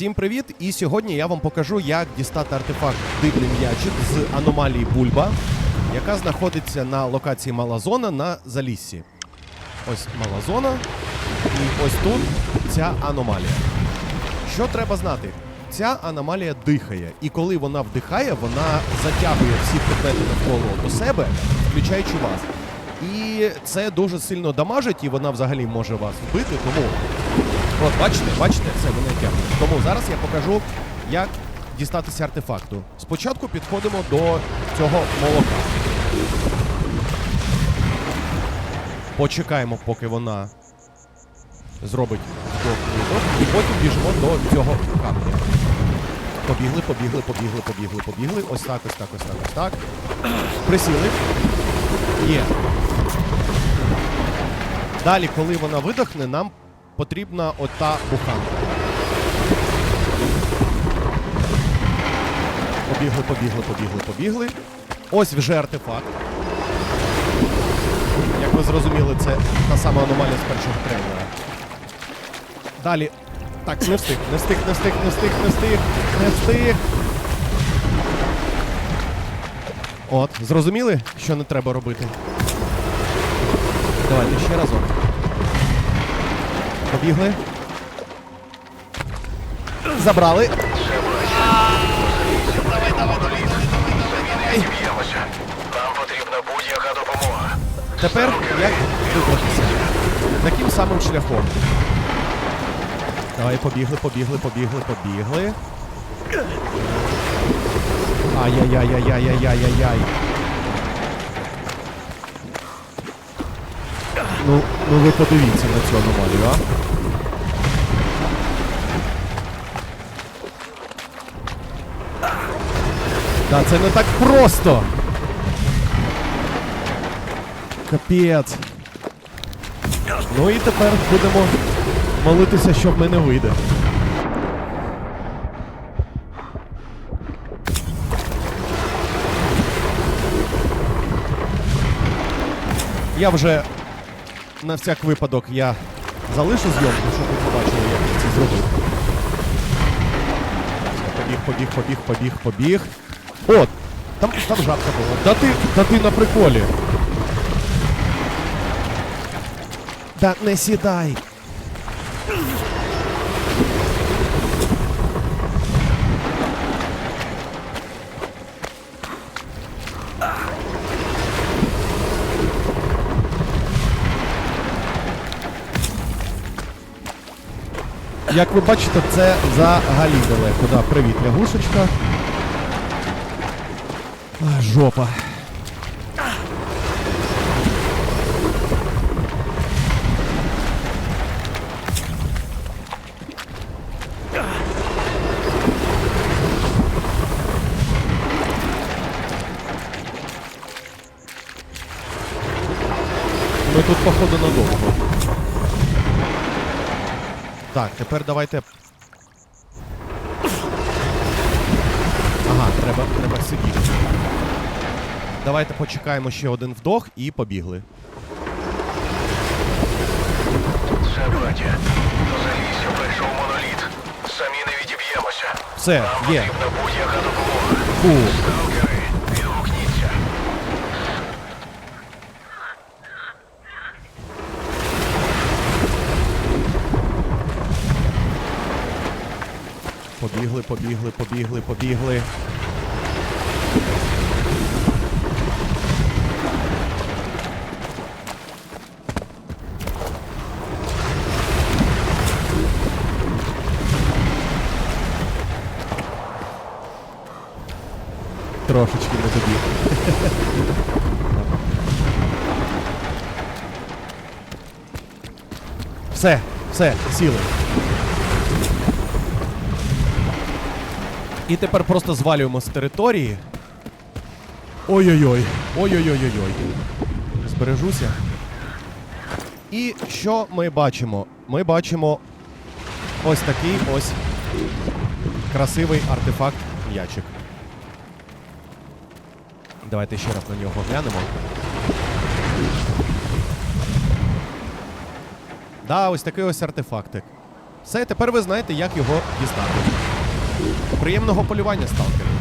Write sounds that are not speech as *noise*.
Всім привіт! І сьогодні я вам покажу, як дістати артефакт дивний м'ячик з аномалії Бульба, яка знаходиться на локації Мала Зона на Заліссі. Ось мала зона, і ось тут ця аномалія. Що треба знати? Ця аномалія дихає, і коли вона вдихає, вона затягує всі предмети навколо до себе, включаючи вас. І це дуже сильно дамажить, і вона взагалі може вас вбити. Тому, от бачите, бачите, все вона тягне. Тому зараз я покажу, як дістатися артефакту. Спочатку підходимо до цього молока. Почекаємо, поки вона зробить вдох і потім біжимо до цього камня. Побігли, побігли, побігли, побігли, побігли. Ось так, ось так, ось так, ось так. Присіли. Є. Далі, коли вона видохне, нам потрібна ота буханка. Побігли, побігли, побігли, побігли. Ось вже артефакт. Як ви зрозуміли, це та сама аномалія з першого трейлера. Далі. Так, не встиг, не встиг, не встиг, не встиг, не встиг, не встиг. От, зрозуміли, що не треба робити? Давайте ще разок. Побігли. Забрали. Б'ємося. Нам потрібна будь-яка допомога. Тепер як вибратися? Таким самим шляхом. Давай, побігли, побігли, побігли, побігли. Ай-яй-яй-яй-яй-яй-яй-яй. Ну, ну ви подивіться на цю аномалію, а? Та це не так просто! Капець. Ну і тепер будемо молитися, що в мене вийде. Я вже на всяк випадок я залишу зйомку, щоб ви побачили, як я це зробив. Побіг, побіг, побіг, побіг, побіг. От! Там, там жабка була. Да ти, да ти на приколі. Та не сідай. Як ви бачите, це взагалі далеко. Да, привіт, лягушечка. Жопа. Ми тут, походу, надовго. Так, тепер давайте. Ага, треба, треба сидіти. Давайте почекаємо ще один вдох і побігли. Братя. До залісся прийшов моноліт. Самі не відіб'ємося. Все, Нам є. потрібна будь-яка допомога. Фу. Побігли, побігли, побігли, побігли. Трошечки не добіг. *laughs* Все, все, сіли. І тепер просто звалюємо з території. Ой-ой-ой. Ой-ой-ой-ой-ой. Збережуся. І що ми бачимо? Ми бачимо ось такий ось красивий артефакт м'ячик. Давайте ще раз на нього глянемо. Да, ось такий ось артефактик. Все, тепер ви знаєте, як його дістати. Приємного полювання, сталкери!